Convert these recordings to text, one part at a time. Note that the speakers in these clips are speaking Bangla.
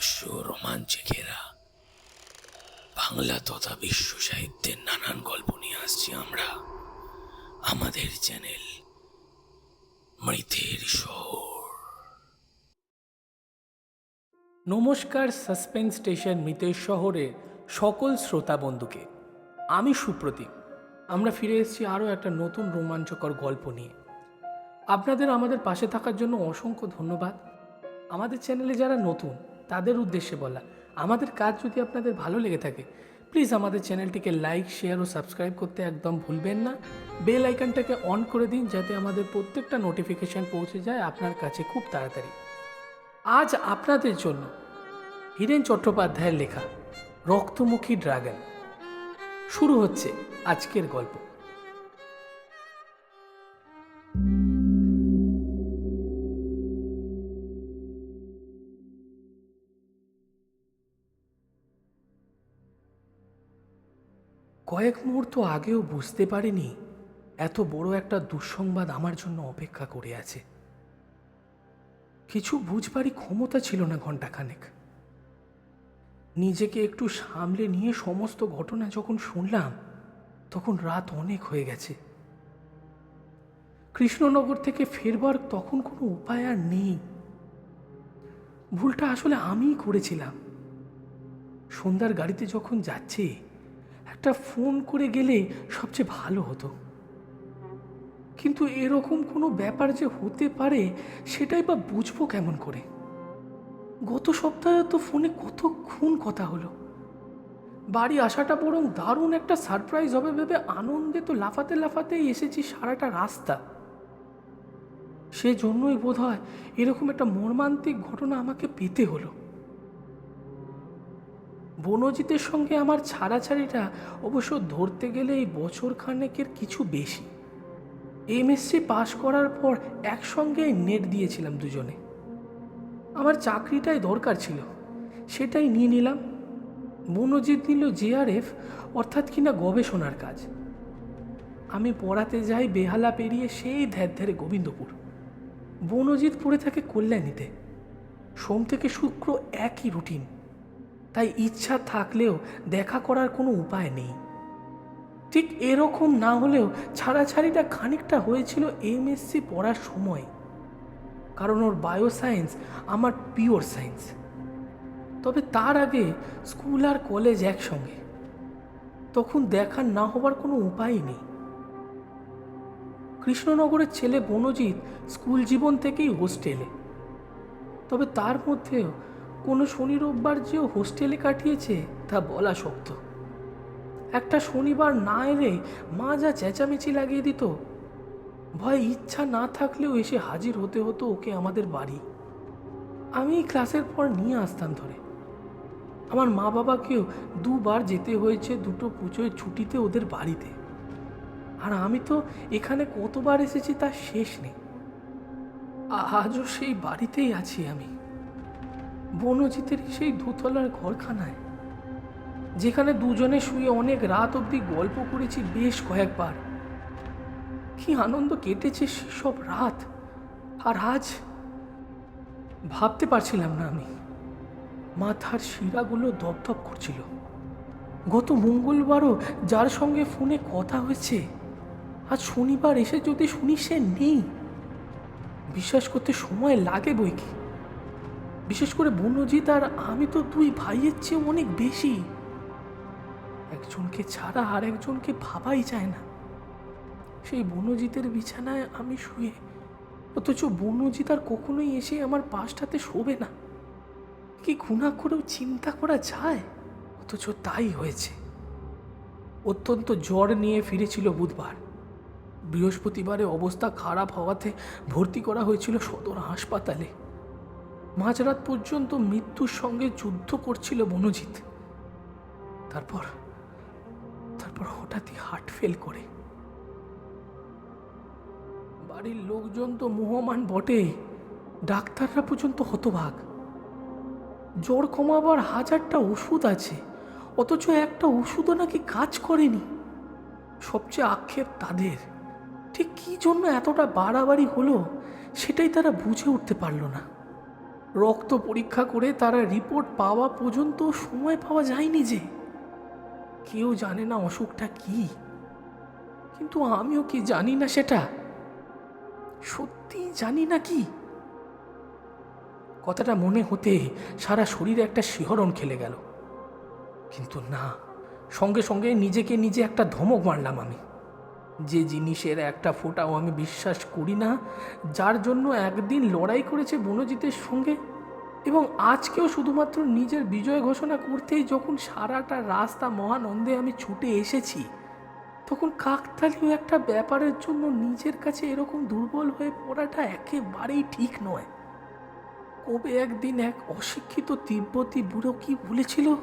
রহস্য রোমাঞ্চে ঘেরা বাংলা তথা বিশ্ব সাহিত্যের নানান গল্প নিয়ে আসছি আমরা। আমাদের চ্যানেল মৃতের শহর। নমস্কার সাসপেন্স স্টেশন মৃতের শহরের সকল শ্রোতা বন্ধুকে। আমি সুপ্রতীপ আমরা ফিরে এসেছি আরও একটা নতুন রোমাঞ্চকর গল্প নিয়ে। আপনাদের আমাদের পাশে থাকার জন্য অসংখ্য ধন্যবাদ। আমাদের চ্যানেলে যারা নতুন তাদের উদ্দেশ্যে বলা। আমাদের কাজ যদি আপনাদের ভালো লেগে থাকে প্লিজ আমাদের চ্যানেলটিকে লাইক শেয়ার ও সাবস্ক্রাইব করতে একদম ভুলবেন না। বেল আইকনটাকে অন করে দিন যাতে আমাদের প্রত্যেকটা নোটিফিকেশান পৌঁছে যায় আপনার কাছে খুব তাড়াতাড়ি। আজ আপনাদের জন্য হীরেন চট্টোপাধ্যায়ের লেখা, রক্তমুখী ড্রাগন। শুরু হচ্ছে আজকের গল্প। কয়েক মুহূর্ত আগেও বুঝতে পারিনি এত বড় একটা দুঃসংবাদ আমার জন্য অপেক্ষা করে আছে। কিছু বুঝবারই ক্ষমতা ছিল না ঘন্টাখানেক নিজেকে একটু সামলে নিয়ে সমস্ত ঘটনা যখন শুনলাম, তখন রাত অনেক হয়ে গেছে। কৃষ্ণনগর থেকে ফেরবার তখন কোনো উপায় আর নেই। ভুলটা আসলে আমিই করেছিলাম। সন্ধ্যার গাড়িতে যখন যাচ্ছি একটা ফোন করে গেলে সবচেয়ে ভালো হতো। কিন্তু এরকম কোনো ব্যাপার যে হতে পারে, সেটাই বা বুঝব কেমন করে? গত সপ্তাহে তো ফোনে কতক্ষণ কথা হলো। বাড়ি আসাটা বরং দারুণ একটা সারপ্রাইজ হবে ভেবে আনন্দে তো লাফাতে লাফাতেই এসেছি সারাটা রাস্তা। সেজন্যই বোধ হয় এরকম একটা মর্মান্তিক ঘটনা আমাকে পেতে হলো। বনজিতের সঙ্গে আমার ছাড়াছাড়িটা অবশ্য ধরতে গেলে এই বছর খানেকের কিছু বেশি। এমএসসি পাশ করার পর একসঙ্গে নেট দিয়েছিলাম দুজনে। আমার চাকরিটাই দরকার ছিল, সেটাই নিয়ে নিলাম। মনোজিৎ নিল জেআরএফ অর্থাৎ কিনা গবেষণার কাজ। আমি পড়াতে যাই বেহালা পেরিয়ে সেই ধ্যার ধ্যারে গোবিন্দপুর। বনজিৎ পড়ে থাকে কল্যাণীতে। সোম থেকে শুক্র একই রুটিন তাই ইচ্ছা থাকলেও দেখা করার কোনো উপায় নেই। ঠিক এরকম না হলেও ছাড়াছাড়িটা খানিকটা হয়েছিল এমএসসি পড়ার সময়। কারণ ওর বায়োসায়েন্স আমার পিওর সায়েন্স। তবে তার আগে স্কুল আর কলেজ একসঙ্গে। তখন দেখা না হবার কোনো উপায়ই নেই। কৃষ্ণনগরের ছেলে বনজিৎ স্কুল জীবন থেকেই হোস্টেলে। তবে তার মধ্যেও কোনো শনি রোববার যে হোস্টেলে কাটিয়েছে, তা বলা শক্ত। একটা শনিবার না এলে মা যা চেঁচামেচি লাগিয়ে দিত। ভয় ইচ্ছা না থাকলেও এসে হাজির হতে হতো ওকে আমাদের বাড়ি। আমি ক্লাসের পর নিয়ে আসতাম ধরে। আমার মা বাবাকেও দুবার যেতে হয়েছে দুটো পুজোয় ছুটিতে ওদের বাড়িতে। আর আমি তো এখানে কতবার এসেছি তার শেষ নেই। আজও সেই বাড়িতেই আছি আমি। বনজিতের সেই দোতলার ঘরখানায়, যেখানে দুজনে শুয়ে অনেক রাত অবধি গল্প করেছি বেশ কয়েকবার। কি আনন্দ কেটেছে সেসব রাত, আর আজ ভাবতে পারছিলাম না আমি। মাথার শিরাগুলো দপদপ করছিল। গত মঙ্গলবারও যার সঙ্গে ফোনে কথা হয়েছে, আজ শনিবার এসে যদি শুনি সে নেই। বিশ্বাস করতে সময় লাগে বই কি? বিশেষ করে বনজিৎ আর আমি তো দুই ভাইয়ের চেয়ে অনেক বেশি। একজনকে ছাড়া আর একজনকে ভাবাই যায় না। সেই বনজিতের বিছানায় আমি শুয়ে, অথচ বনজিৎ আর কখনোই এসে আমার পাশটাতে শোবে না। কি খুনা করেও চিন্তা করা যায়? অথচ তাই হয়েছে। অত্যন্ত জ্বর নিয়ে ফিরেছিল বুধবার। বৃহস্পতিবারে অবস্থা খারাপ হওয়াতে ভর্তি করা হয়েছিল সদর হাসপাতালে। মাঝরাত পর্যন্ত মৃত্যুর সঙ্গে যুদ্ধ করছিল বনজিৎ তারপর তারপর হঠাৎই হার্ট ফেল করে। বাড়ির লোকজন তো মোহমান বটে, ডাক্তাররা পর্যন্ত হতভাগ। জ্বর কমাবার হাজারটা ওষুধ আছে, অথচ একটা ওষুধও নাকি কাজ করেনি। সবচেয়ে আক্ষেপ তাদের। ঠিক কী জন্য এতটা বাড়াবাড়ি হলো, সেটাই তারা বুঝে উঠতে পারল না। রক্ত পরীক্ষা করে তারা রিপোর্ট পাওয়া পর্যন্ত সময় পাওয়া যায়নি যে। কেউ জানে না অসুখটা কি। কিন্তু আমিও কি জানি না সেটা। সত্যি জানি না কি। কথাটা মনে হতে সারা শরীরে একটা শিহরণ খেলে গেল। কিন্তু না, সঙ্গে সঙ্গে নিজেকে নিজে একটা ধমক মারলাম আমি। যে জিনিসের একটা ফোঁটাও আমি বিশ্বাস করি না, যার জন্য একদিন লড়াই করেছে বনজিতের সঙ্গে। এবং আজকেও শুধুমাত্র নিজের বিজয় ঘোষণা করতেই যখন সারাটা রাস্তা মহানন্দে আমি ছুটে এসেছি, তখন কাকতালীয় একটা ব্যাপারের জন্য নিজের কাছে এরকম দুর্বল হয়ে পড়াটা একেবারেই ঠিক নয়। কবে একদিন এক অশিক্ষিত তিব্বতী বুড়ো কি বলেছিল?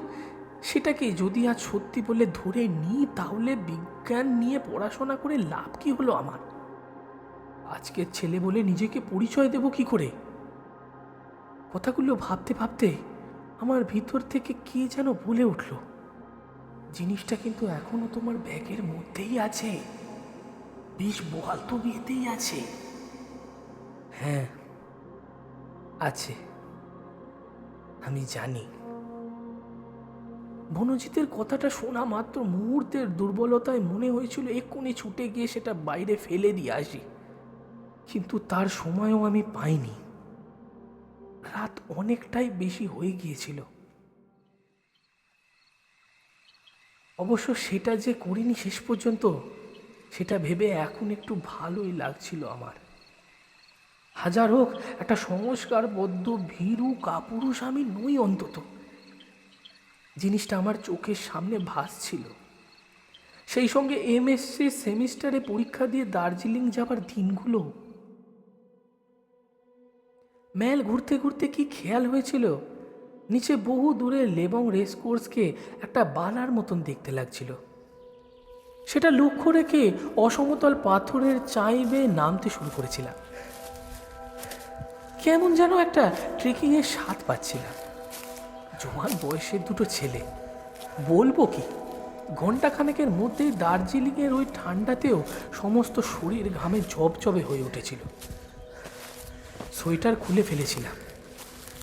সেটাকে যদি আজ সত্যি বলে ধরে নিই, তাহলে বিজ্ঞান নিয়ে পড়াশোনা করে লাভ কি হলো আমার? আজকের ছেলে বলে নিজেকে পরিচয় দেব কি করে? কথাগুলো ভাবতে ভাবতে আমার ভিতর থেকে কে যেন বলে উঠল, জিনিসটা কিন্তু এখনও তোমার ব্যাগের মধ্যেই আছে। বেশ বহাল তো বিয়েতেই আছে। হ্যাঁ আছে। আমি জানি। বনজিতের কথাটা শোনা মাত্র মুহূর্তের দুর্বলতায় মনে হয়েছিল এক্ষুনি ছুটে গিয়ে সেটা বাইরে ফেলে দিয়ে আসি। কিন্তু তার সময়ও আমি পাইনি। রাত অনেকটাই বেশি হয়ে গিয়েছিল। অবশ্য সেটা যে করিনি শেষ পর্যন্ত, সেটা ভেবে এখন একটু ভালোই লাগছিল আমার। হাজার হোক, একটা সংস্কারবদ্ধ ভীরু কাপুরুষ আমি নই অন্তত। জিনিসটা আমার চোখের সামনে ভাসছিল। সেই সঙ্গে এমএসসি সেমিস্টারে পরীক্ষা দিয়ে দার্জিলিং যাবার দিনগুলো। ম্যাল ঘুরতে ঘুরতে কি খেয়াল হয়েছিল? নিচে বহু দূরে লেবং রেস কোর্সকে একটা বালার মতন দেখতে লাগছিল। সেটা লক্ষ্য রেখে অসমতল পাথরের চাইবে নামতে শুরু করেছিলাম। কেমন যেন একটা ট্রেকিংয়ের স্বাদ পাচ্ছিলাম। জোয়ান বয়সের দুটো ছেলে। বলব কি ঘন্টাখানেকের মধ্যেই দার্জিলিংয়ের ওই ঠান্ডাতেও সমস্ত শরীর ঘামে জবজবে হয়ে উঠেছিল। সোয়েটার খুলে ফেলেছিলাম।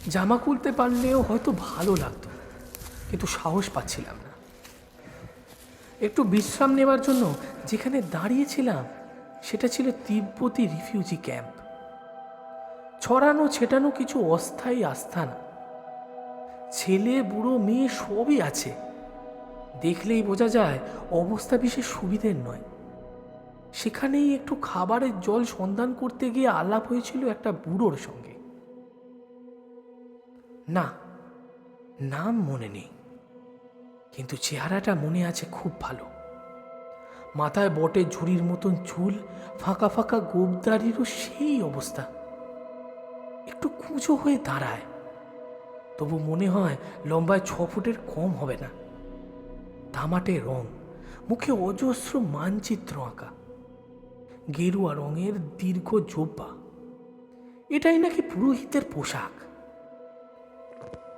জামা খুলতে পারলেও হয়তো ভালো লাগতো, কিন্তু সাহস পাচ্ছিলাম না। একটু বিশ্রাম নেবার জন্য যেখানে দাঁড়িয়েছিলাম, সেটা ছিল তিব্বতী রিফিউজি ক্যাম্প। ছড়ানো ছেটানো কিছু অস্থায়ী আস্থানা ছেলে, বুড়ো, মেয়ে সবই আছে। দেখলেই বোঝা যায় অবস্থা বিশেষ সুবিধের নয়। সেখানেই একটু খাবারের জল সন্ধান করতে গিয়ে আলাপ হয়েছিল একটা বুড়োর সঙ্গে। না, নাম মনে নেই, কিন্তু চেহারাটা মনে আছে খুব ভালো। মাথায় বটে ঝুড়ির মতন চুল, ফাঁকা ফাঁকা গোবদারিরও সেই অবস্থা। একটু কুঁচো হয়ে দাঁড়ায়। তবু মনে হয় লম্বায় ছ ফুটের কম হবে না। তামাটে রং, মুখে অজস্র মানচিত্র আঁকা। গেরুয়া রঙের দীর্ঘ জোব্বা। এটাই নাকি পুরোহিতের পোশাক।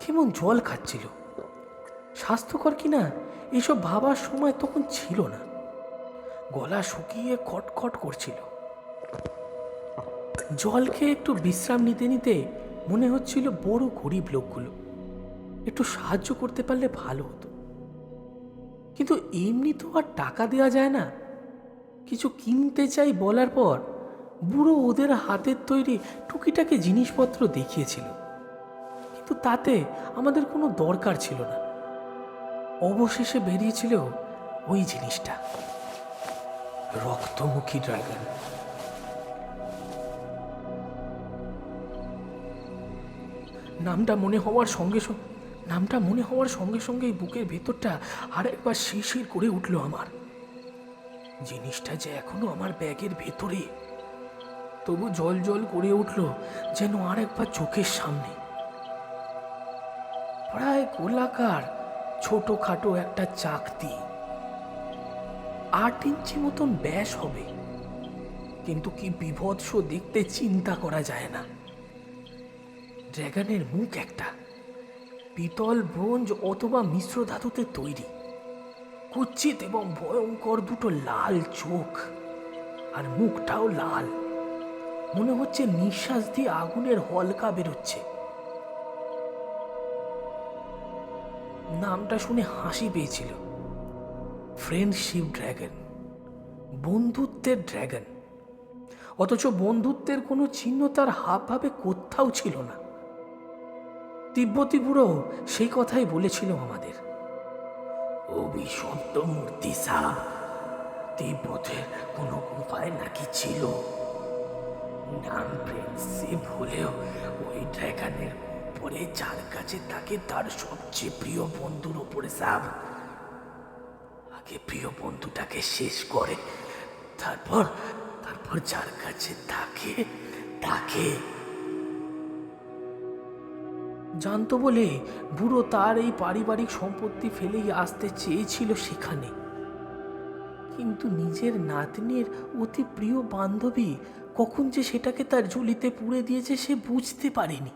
কেমন জল খাচ্ছিল। স্বাস্থ্যকর কিনা এসব ভাবার সময় তখন ছিল না। গলা শুকিয়ে খটখট করছিল। জল খেয়ে একটু বিশ্রাম নিতে নিতে মনে হচ্ছিল বড় গরিব লোকগুলো। একটু সাহায্য করতে পারলে ভালো হতো। কিন্তু এমনি তো আর টাকা দেওয়া যায় না। কিছু কিনতে চাই বলার পর বুড়ো ওদের হাতের তৈরি টুকিটাকি জিনিসপত্র দেখিয়েছিল। কিন্তু তাতে আমাদের কোনো দরকার ছিল না। অবশেষে বেরিয়েছিল ওই জিনিসটা। রক্তমুখী ড্রাগন। নামটা মনে হওয়ার সঙ্গে সঙ্গে নামটা মনে হওয়ার সঙ্গে সঙ্গেই বুকের ভেতরটা আর একবার শিরশির করে উঠল আমার। জিনিসটা যে এখনও আমার ব্যাগের ভেতরে। তবু জল জল করে উঠল যেন আর একবার চোখের সামনে। প্রায় গোলাকার ছোটখাটো একটা চাকতি। আট ইঞ্চি মতন ব্যাস হবে। কিন্তু কি বিভৎস দেখতে চিন্তা করা যায় না। ড্র্যাগনের মুখ একটা। পিতল ব্রোঞ্জ অথবা মিশ্র ধাতুতে তৈরি। কুচ্ছিত এবং ভয়ঙ্কর দুটো লাল চোখ। আর মুখটাও লাল। মনে হচ্ছে নিঃশ্বাস দিয়ে আগুনের হলকা বেরোচ্ছে। নামটা শুনে হাসি পেয়েছিল। ফ্রেন্ডশিপ ড্র্যাগন বন্ধুত্বের ড্র্যাগন অথচ বন্ধুত্বের কোনো চিহ্ন তার হাবভাবে কোথাও ছিল না। তিব্বতী বুড়ো সেই কথাই বলেছিল আমাদের। অভিশপ্ত মূর্তি সাপ তিব্বতের কোনো উপায় নাকি ছিল? নাম প্রিন্সিপ হলেও ওই ড্রাগনের উপরে যার কাছে তাকে তার সবচেয়ে প্রিয় বন্ধুর উপরে সাপ। আগে প্রিয় বন্ধুটাকে শেষ করে তারপর তারপর যার কাছে তাকে তাকে জানতো বলে বুড়ো তার এই পারিবারিক সম্পত্তি ফেলেই আসতে চেয়েছিল সেখানে। কিন্তু নিজের নাতনির অতি প্রিয় বান্ধবী কখন যে সেটাকে তার ঝুলিতে পুড়ে দিয়েছে সে বুঝতে পারেনি।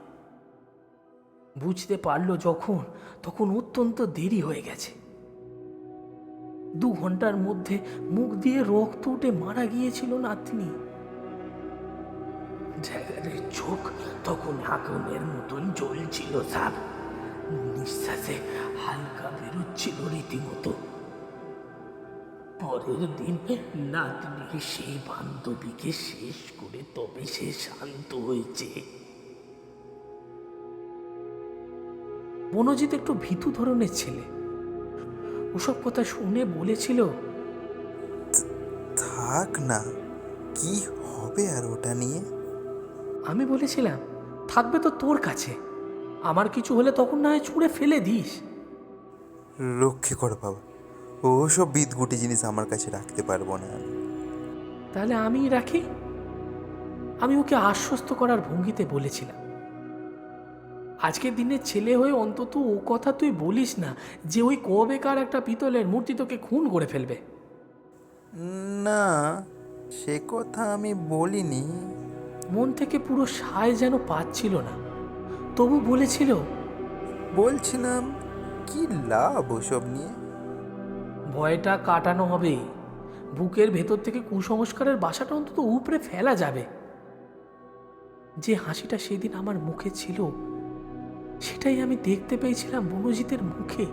বুঝতে পারল যখন, তখন অত্যন্ত দেরি হয়ে গেছে। দু ঘণ্টার মধ্যে মুখ দিয়ে রক্ত উঠে মারা গিয়েছিল নাতনি। ড্রাগনের চোখ, তখন আগুনের মতন জ্বলছিল সাপ নিঃশ্বাসে হালকা বেরোচ্ছিল রীতিমতো। পরের দিন নাতনির সেই বান্ধবীকে শেষ করে তবে সে শান্ত হয়েছে। মনোজিৎ একটু ভীতু ধরনের ছেলে। ওসব কথা শুনে বলেছিল, থাক না, কি হবে আর ওটা নিয়ে? আমি বলেছিলাম থাকবে তো তোর কাছে। আমার কিছু হলে তখন না হয় ছুঁড়ে ফেলে দিস। রক্ষে কর বাবা ও ওসব বিদগুটি জিনিস আমার কাছে রাখতে পারব না আমি। তাহলে আমি রাখি? আমি ওকে আশ্বস্ত করার ভঙ্গিতে বলেছিলাম। আজকের দিনে ছেলে হয়ে অন্তত ও কথা তুই বলিস না যে ওই কবেকার একটা পিতলের মূর্তি তোকে খুন করে ফেলবে। না সে কথা আমি বলিনি। মন থেকে পুরো সায় যেন পাচ্ছিল না। তবু বলেছিল বলছিলাম কি লাভ ওসব নিয়ে? ভয়টা কাটানো হবে। বুকের ভেতর থেকে কুসংস্কারের বাসাটা অন্তত উপরে ফেলা যাবে। যে হাসিটা সেদিন আমার মুখে ছিল সেটাই আমি দেখতে পেয়েছিলাম মনোজিতের মুখে।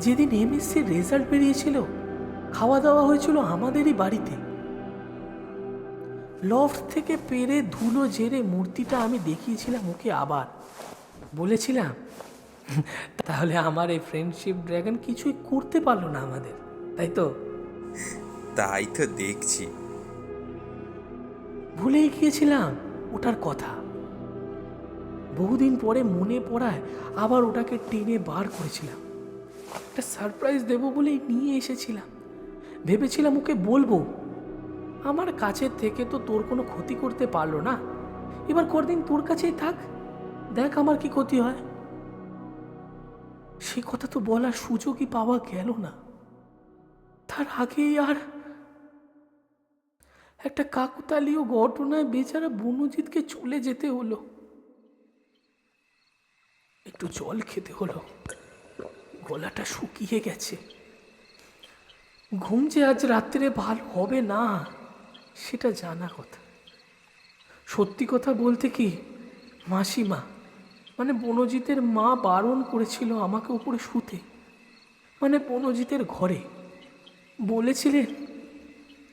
যেদিন এমএসসির রেজাল্ট বেরিয়েছিল খাওয়া দাওয়া হয়েছিল আমাদেরই বাড়িতে। লফট থেকে পেরে ধুলো জেরে মূর্তিটা আমি দেখিয়েছিলাম ওকে আবার। বলেছিলাম তাহলে আমার এই ফ্রেন্ডশিপ ড্রাগন কিছুই করতে পারল না আমাদের তাই তো? তাই তো দেখছি। ভুলেই গিয়েছিলাম ওটার কথা। বহুদিন পরে মনে পড়ায় আবার ওটাকে টেনে বার করেছিলাম। একটা সারপ্রাইজ দেবো বলেই নিয়ে এসেছিলাম। ভেবেছিলাম ওকে বলব আমার কাছের থেকে তো তোর কোনো ক্ষতি করতে পারল না। এবার কদিন তোর কাছেই থাক। দেখ আমার কি ক্ষতি হয়। সে কথা তো বলার সুযোগই পাওয়া গেল না। তার আগেই আর একটা কাকুতালীয় ঘটনায় বেচারা বনজিৎকে চলে যেতে হলো। একটু জল খেতে হলো। গলাটা শুকিয়ে গেছে। ঘুম যে আজ রাত্রে ভালো হবে না। সেটা জানা কথা। সত্যি কথা বলতে কি মাসিমা মানে বনজিতের মা বারণ করেছিল আমাকে উপরে শুতে। মানে বনজিতের ঘরে। বলেছিলেন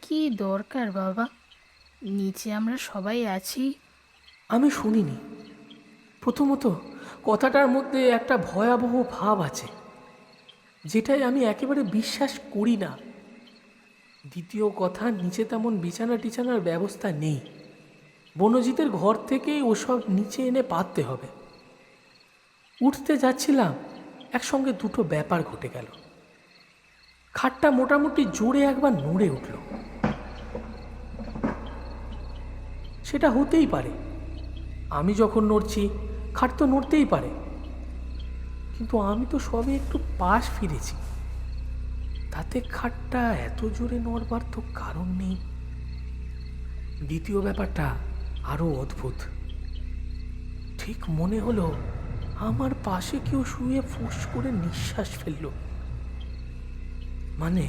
কি দরকার বাবা? নিচে আমরা সবাই আছি। আমি শুনিনি। প্রথমত কথাটার মধ্যে একটা ভয়াবহ ভাব আছে যেটাই আমি একেবারে বিশ্বাস করি না। দ্বিতীয় কথা, নিচে তেমন বিছানা টিছানার ব্যবস্থা নেই। বনজিতের ঘর থেকেই ওসব নিচে এনে পাততে হবে। উঠতে যাচ্ছিলাম, একসঙ্গে দুটো ব্যাপার ঘটে গেল। খাটটা মোটামুটি জোরে একবার নড়ে উঠল। সেটা হতেই পারে। আমি যখন নড়ছি, খাট তো নড়তেই পারে। কিন্তু আমি তো সবে একটু পাশ ফিরেছি। তাতে খাটটা এত জোরে নড়বার তো কারণ নেই। দ্বিতীয় ব্যাপারটা আরও অদ্ভুত। ঠিক মনে হলো আমার পাশে কেউ শুয়ে ফুস করে নিঃশ্বাস ফেলল। মানে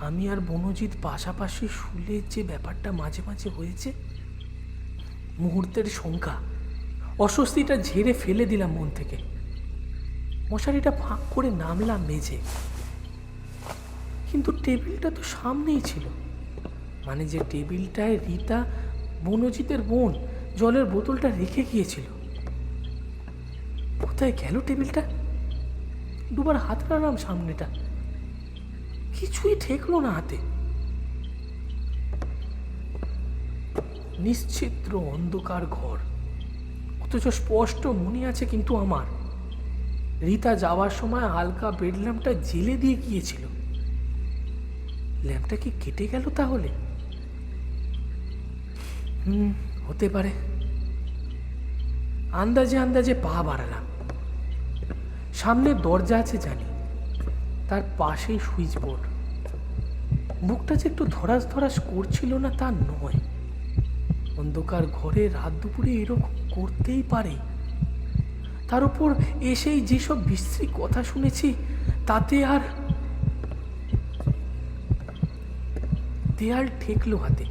আমি আর বনজিৎ পাশাপাশি শুলে যে ব্যাপারটা মাঝে মাঝে হয়েছে, মুহূর্তের শঙ্কা, অস্বস্তিটা ঝেড়ে ফেলে দিলাম মন থেকে। মশারিটা ফাঁক করে নামলাম মেঝে। টেবিলটা তো সামনেই ছিল। মানে যে টেবিলটায় রীতা, বনজিতের বোন জলের বোতলটা রেখে গিয়েছিল। কোথায় গেল টেবিলটা? দুবার হাত রাখলাম সামনেটা। কিছুই ঠেকলো না হাতে। নিশ্চিত্র অন্ধকার ঘর। অথচ স্পষ্ট মনে আছে কিন্তু আমার। রীতা যাওয়ার সময় হালকা বেডলামটা জেলে দিয়ে গিয়েছিল। ল্যাম্পটা কি কেটে গেল তাহলে? হুম, হতে পারে। আন্দাজে আন্দাজে পা বাড়ালাম। সামনে দরজা আছে জানি, তার পাশেই সুইচ বোর্ড। বুকটা যে একটু ধরাস ধরাস করছিল না তা নয়। অন্ধকার ঘরে রাত দুপুরে এরকম করতেই পারে। তার উপর এসেই যেসব বিশ্রী কথা শুনেছি, তাতে আর দেয়াল ঠেকলো হাতে।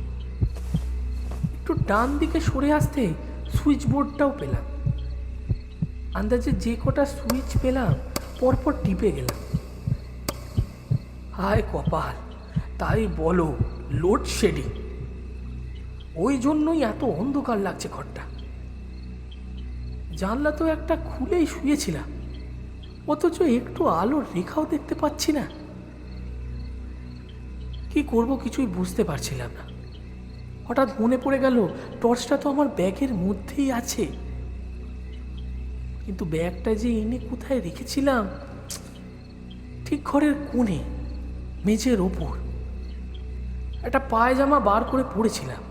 একটু ডান দিকে সরে আসতে সুইচ বোর্ডটাও পেলাম। আন্দাজে যে কটা সুইচ পেলাম, পরপর টিপে গেলাম। হায় কপাল, তাই বলো, লোডশেডিং। ওই জন্যই এত অন্ধকার লাগছে ঘরটা। জানলা তো একটা খুলেই শুয়েছিলাম। অথচ একটু আলোর রেখাও দেখতে পাচ্ছি না। কি করব কিছুই বুঝতে পারছিলাম না। হঠাৎ মনে পড়ে গেল, টর্চটা তো আমার ব্যাগের মধ্যেই আছে। কিন্তু ব্যাগটা যে এনে কোথায় রেখেছিলাম, ঠিক ঘরের কোণে, মেঝের ওপর। একটা পায়জামা বার করে পড়েছিলাম।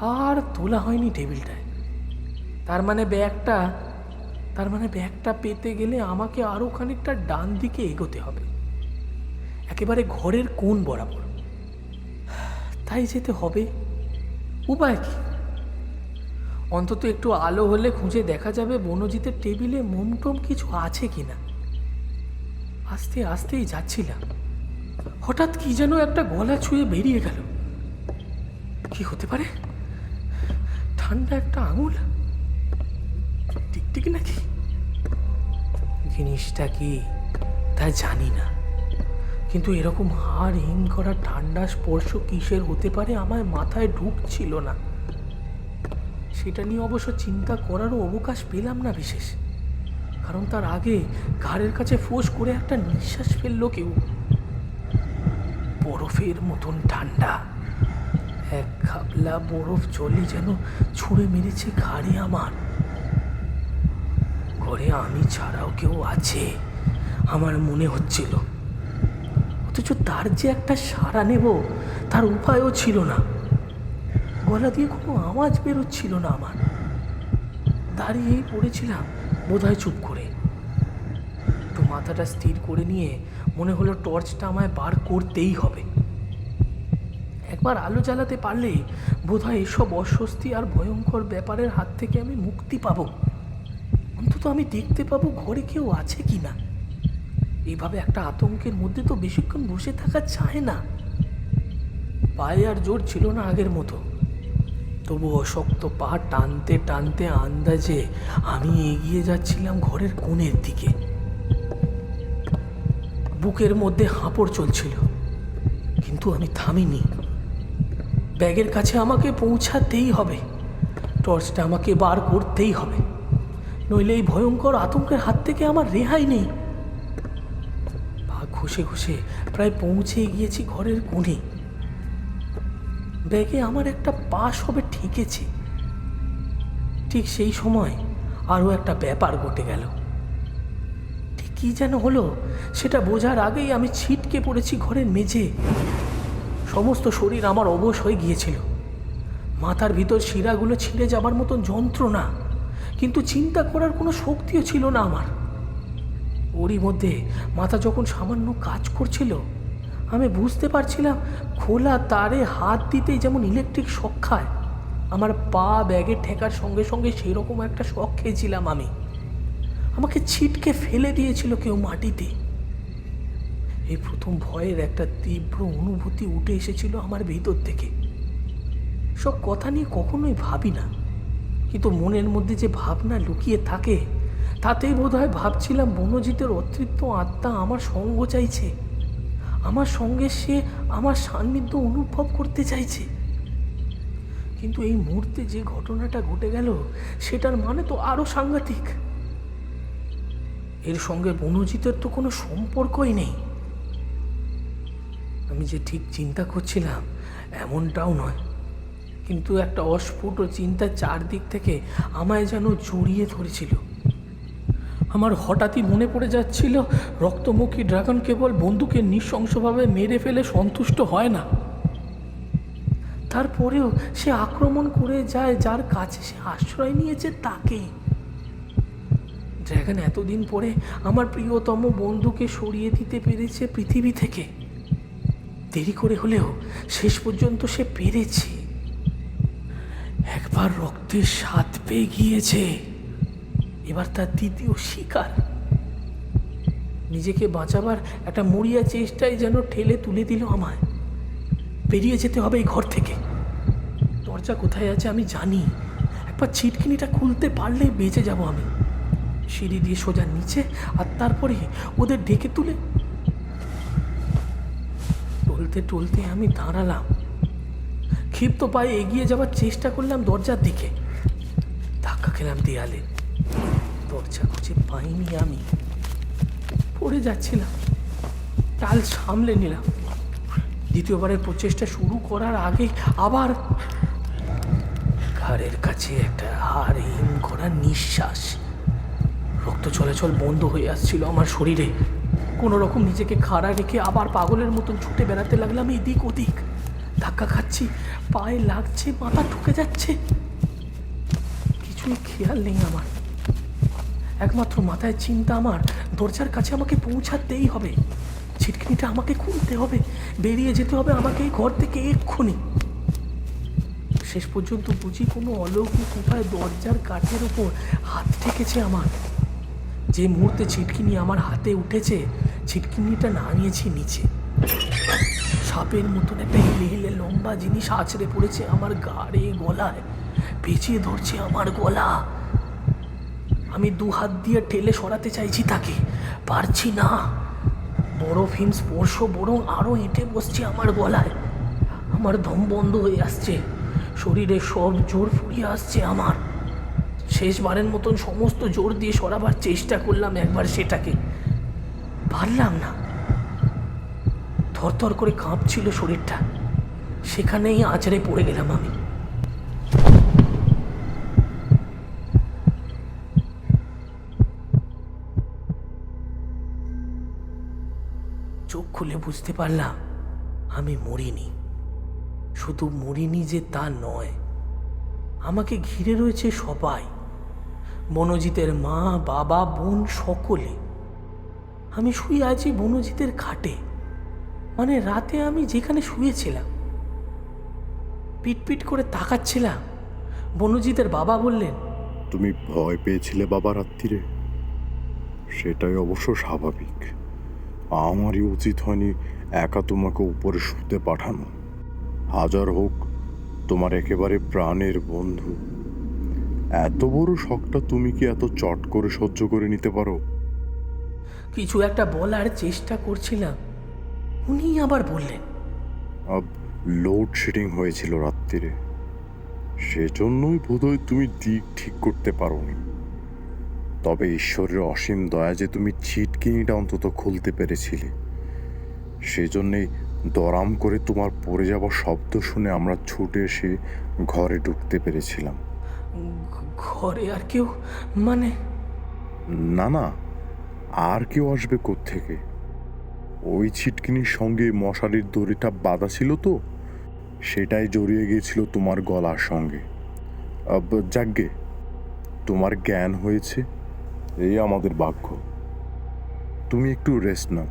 আর তোলা হয়নি টেবিলটায়। তার মানে ব্যাগটা, তার মানে ব্যাগটা পেতে গেলে আমাকে আরও খানিকটা ডান দিকে এগোতে হবে। একেবারে ঘরের কোণ বরাবর। তাই যেতে হবে। উপায় কি? অন্তত একটু আলো হলে খুঁজে দেখা যাবে বনজিতের টেবিলে মোমটোম কিছু আছে কি না আস্তে আস্তেই যাচ্ছিলাম। হঠাৎ কি যেন একটা গলা ছুঁয়ে বেরিয়ে গেল। কি হতে পারে? ঠান্ডা একটা আঙুল? টিকটিকি নাকি? জিনিসটা কি? তা জানি না। কিন্তু এরকম হাড় হিম করা ঠান্ডা স্পর্শ কিসের? হতে পারে আমার মাথায় ঢুকছিল না। সেটা নিয়ে অবশ্য চিন্তা করারও অবকাশ পেলাম না বিশেষ। কারণ তার আগে ঘাড়ের কাছে ফোঁস করে একটা নিঃশ্বাস ফেলল কেউ। বরফের মতন ঠান্ডা। এক খাবলা বরফ জলই যেন ছুঁড়ে মেরেছে ঘাড়ে আমার। ঘরে আমি ছাড়াও কেউ আছে, আমার মনে হচ্ছিল। অথচ তার যে একটা সাড়া নেব, তার উপায়ও ছিল না। গলা দিয়ে কোনো আওয়াজ বেরোচ্ছিল না আমার। দাঁড়িয়েই পড়েছিলাম বোধহয় চুপ করে। একটু মাথাটা স্থির করে নিয়ে মনে হলো টর্চটা আমায় বার করতেই হবে। একবার আলো জ্বালাতে পারলে বোধহয় এসব অস্বস্তি আর ভয়ঙ্কর ব্যাপারের হাত থেকে আমি মুক্তি পাবো। অন্তত আমি দেখতে পাবো ঘরে কেউ আছে কি না এইভাবে একটা আতঙ্কের মধ্যে তো বেশিক্ষণ বসে থাকা চায় না। পায়ে আর জোর ছিল না আগের মতো। তবু অশক্ত পা টানতে টানতে আন্দাজে আমি এগিয়ে যাচ্ছিলাম ঘরের কোণের দিকে। বুকের মধ্যে হাঁপড় চলছিল, কিন্তু আমি থামিনি। ব্যাগের কাছে আমাকে পৌঁছাতেই হবে। টর্চটা আমাকে বার করতেই হবে। নইলে এই ভয়ঙ্কর আতঙ্কের হাত থেকে আমার রেহাই নেই। ঘষে ঘষে প্রায় পৌঁছে গিয়েছি ঘরের কোণে। ব্যাগে আমার একটা পাশ হবে ঠেকেছে। ঠিক সেই সময় আরও একটা ব্যাপার ঘটে গেল। ঠিক কী যেন হলো, সেটা বোঝার আগেই আমি ছিটকে পড়েছি ঘরের মেঝে। সমস্ত শরীর আমার অবশ হয়ে গিয়েছিল। মাথার ভিতর শিরাগুলো ছিঁড়ে যাবার মতন যন্ত্রণা, কিন্তু চিন্তা করার কোনো শক্তিও ছিল না আমার। ওরই মধ্যে মাথা যখন সামান্য কাজ করছিল, আমি বুঝতে পারছিলাম খোলা তারে হাত দিতেই যেমন ইলেকট্রিক শখ খায়। আমার পা ব্যাগে ঠেকার সঙ্গে সঙ্গে সেরকম একটা শখ খেয়েছিলাম আমি। আমাকে ছিটকে ফেলে দিয়েছিল কেউ মাটিতে। এই প্রথম ভয়ের একটা তীব্র অনুভূতি উঠে এসেছিল আমার ভিতর থেকে। সব কথা নিয়ে কখনোই ভাবি না, কিন্তু মনের মধ্যে যে ভাবনা লুকিয়ে থাকে তাতেই বোধহয় ভাবছিলাম বনজিতের অতৃপ্ত আত্মা আমার সঙ্গ চাইছে। আমার সঙ্গে সে আমার সান্নিধ্য অনুভব করতে চাইছে। কিন্তু এই মুহূর্তে যে ঘটনাটা ঘটে গেল, সেটার মানে তো আরও সাংঘাতিক। এর সঙ্গে বনজিতের তো কোনো সম্পর্কই নেই। আমি যে ঠিক চিন্তা করছিলাম, এমনটাও নয়। কিন্তু একটা অস্ফুট চিন্তা চারদিক থেকে আমায় যেন জড়িয়ে ধরেছিল। আমার হঠাৎই মনে পড়ে যাচ্ছিল, রক্তমুখী ড্রাগন কেবল বন্দুকে নৃশংসভাবে মেরে ফেলে সন্তুষ্ট হয় না। তারপরেও সে আক্রমণ করে যায়, যার কাছে সে আশ্রয় নিয়েছে তাকে। ড্রাগন এতদিন পরে আমার প্রিয়তম বন্ধুকে সরিয়ে দিতে পেরেছে পৃথিবী থেকে। দেরি করে হলেও শেষ পর্যন্ত সে পেরেছে। একবার রক্তের স্বাদ পেয়ে গিয়েছে। এবার তার দ্বিতীয় শিকার। নিজেকে বাঁচাবার একটা মরিয়া চেষ্টায় যেন ঠেলে তুলে দিল আমায়। বেরিয়ে যেতে হবে এই ঘর থেকে। দরজা কোথায় আছে আমি জানি। একবার ছিটকিনিটা খুলতে পারলেই বেঁচে যাব আমি। সিঁড়ি দিয়ে সোজা নিচে আর তারপরে ওদের ডেকে তুলে। টলতে টলতে আমি দাঁড়ালাম। ক্ষিপ্ত পায়ে এগিয়ে যাওয়ার চেষ্টা করলাম দরজার দিকে। ধাক্কা খেলাম দেয়ালে। দরজা খুঁজে পাইনি আমি। পড়ে যাচ্ছিলাম। টাল সামলে নিলাম। দ্বিতীয়বারের প্রচেষ্টা শুরু করার আগে আবার ঘাড়ের কাছে একটা হার হিম করা নিঃশ্বাস। রক্ত চলাচল বন্ধ হয়ে আসছিল আমার শরীরে। কোনো রকম নিজেকে খাড়া রেখে আবার পাগলের মতন ছুটে বেড়াতে লাগলাম এদিক ওদিক। ধাক্কা খাচ্ছি, পায়ে লাগছে, মাথা ঢুকে যাচ্ছে। কিছুই খেয়াল নেই আমার। একমাত্র মাথায় চিন্তা আমার। দরজার কাছে আমাকে পৌঁছাতেই হবে। ছিটকিনিটা আমাকে খুলতে হবে। বেরিয়ে যেতে হবে আমাকে এই ঘর থেকে এক্ষুনি। শেষ পর্যন্ত বুঝি কোনো অলৌকিক উপায় দরজার কাঠের ওপর হাত ঠেকেছে আমার। যে মুহূর্তে ছিটকিনি আমার হাতে উঠেছে, ছিটকিনিটা নামিয়েছি নিচে। সাপের মতন একটা হেলে হেলে লম্বা জিনিস আছড়ে পড়েছে আমার গাড়ে, গলায়। পেঁচিয়ে ধরছে আমার গলা। আমি দু হাত দিয়ে ঠেলে সরাতে চাইছি তাকে। পারছি না। বরফহীন স্পর্শ বরং আরও এঁটে বসছে আমার গলায়। আমার দম বন্ধ হয়ে আসছে। শরীরে সব জোর ফুরিয়ে আসছে আমার। শেষবারের মতন সমস্ত জোর দিয়ে সরাবার চেষ্টা করলাম একবার সেটাকে। পারলাম না। থরথর করে কাঁপছিল শরীরটা। সেখানেই আছড়ে পড়ে গেলাম আমি। চোখ খুলে বুঝতে পারলাম, আমি মরিনি। শুধু মরিনি যে তা নয়, আমাকে ঘিরে রয়েছে সবাই। বনজিতের মা, বাবা, বোন সকলে। আমি শুয়ে আছি বনজিতের খাটে। মানে রাতে আমি যেখানে শুয়েছিলাম। পিটপিট করে তাকাচ্ছিলাম। বনজিতের বাবা বললেন, তুমি ভয় পেয়েছিলে বাবা রাত্রিরে সেটাই অবশ্য স্বাভাবিক। আমারই উচিত হয়নি একা তোমাকে উপরে শুতে পাঠানো। হাজার হোক তোমার একেবারে প্রাণের বন্ধু। এত বড় শখটা তুমি কি এত চট করে সহ্য করে নিতে পারো? কিছু একটা বলার চেষ্টা করছিলাম উনি আবার বললেন। লোডশেডিং হয়েছিল রাত্রিরে সেজন্যই বোধহয় তুমি দিক ঠিক করতে পারোনি। তবে ঈশ্বরের অসীম দয়া যে তুমি ছিটকিনিটা অন্তত খুলতে পেরেছিলে সেজন্যেই দরাম করে তোমার পড়ে যাওয়ার শব্দ শুনে আমরা ছুটে এসে ঘরে ঢুকতে পেরেছিলাম। ঘরে আর কেউ? মানে? না না আর কেউ আসবে থেকে ওই ছিটকিনির সঙ্গে মশারির দড়িটা বাঁধা ছিল তো সেটাই জড়িয়ে গিয়েছিল তোমার গলার সঙ্গে। যাকগে তোমার জ্ঞান হয়েছে। এই আমাদের ভাগ্য তুমি একটু রেস্ট নাও।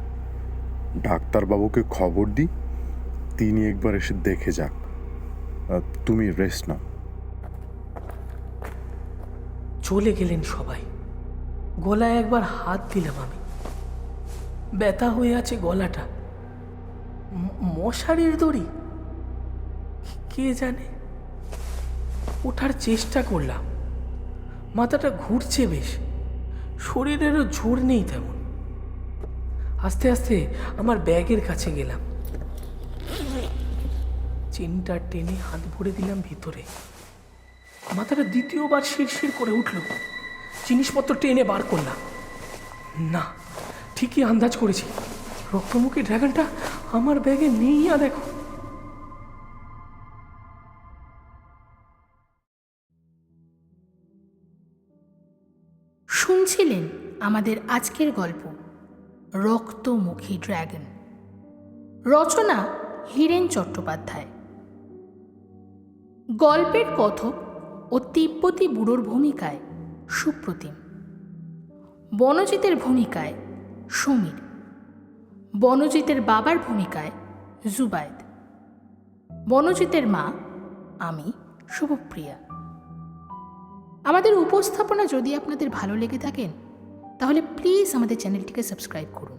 ডাক্তারবাবুকে খবর দিই, তিনি একবার এসে দেখে যাক। তুমি রেস্ট নাও। চলে গেলেন সবাই। গলায় একবার হাত দিলাম আমি। ব্যথা হয়ে আছে গলাটা। মশারির দড়ি? কে জানে? ওঠার চেষ্টা করলাম। মাথাটা ঘুরছে বেশ। শরীরেরও জোর নেই তেমন। আস্তে আস্তে আমার ব্যাগের কাছে গেলাম। চেনটা টেনে হাত ভরে দিলাম ভিতরে। মাথাটা দ্বিতীয়বার শিরশির করে উঠল। জিনিসপত্র টেনে বার করলাম। না, ঠিকই আন্দাজ করেছি। রক্তমুখী ড্রাগনটা আমার ব্যাগে নেই আর দেখো আমাদের আজকের গল্প, রক্তমুখী ড্র্যাগন রচনা, হীরেন চট্টোপাধ্যায়। গল্পের কথক ও তিব্বতী বুড়োর ভূমিকায় সুপ্রতিম। বনজিতের ভূমিকায় সমীর। বনজিতের বাবার ভূমিকায় জুবায়দ। বনজিতের মা, আমি, শুভপ্রিয়া। আমাদের উপস্থাপনা যদি আপনাদের ভালো লেগে থাকেন তাহলে প্লিজ আমাদের চ্যানেলটিকে সাবস্ক্রাইব করুন।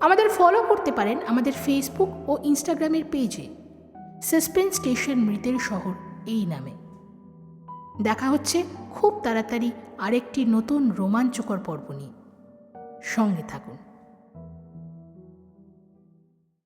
আমাদের ফলো করতে পারেন আমাদের ফেসবুক ও ইনস্টাগ্রামের পেজে সাসপেন্স স্টেশন মৃতের শহর এই নামে। দেখা হচ্ছে খুব তাড়াতাড়ি আরেকটি নতুন রোমাঞ্চকর পর্ব নিয়ে। সঙ্গে থাকুন।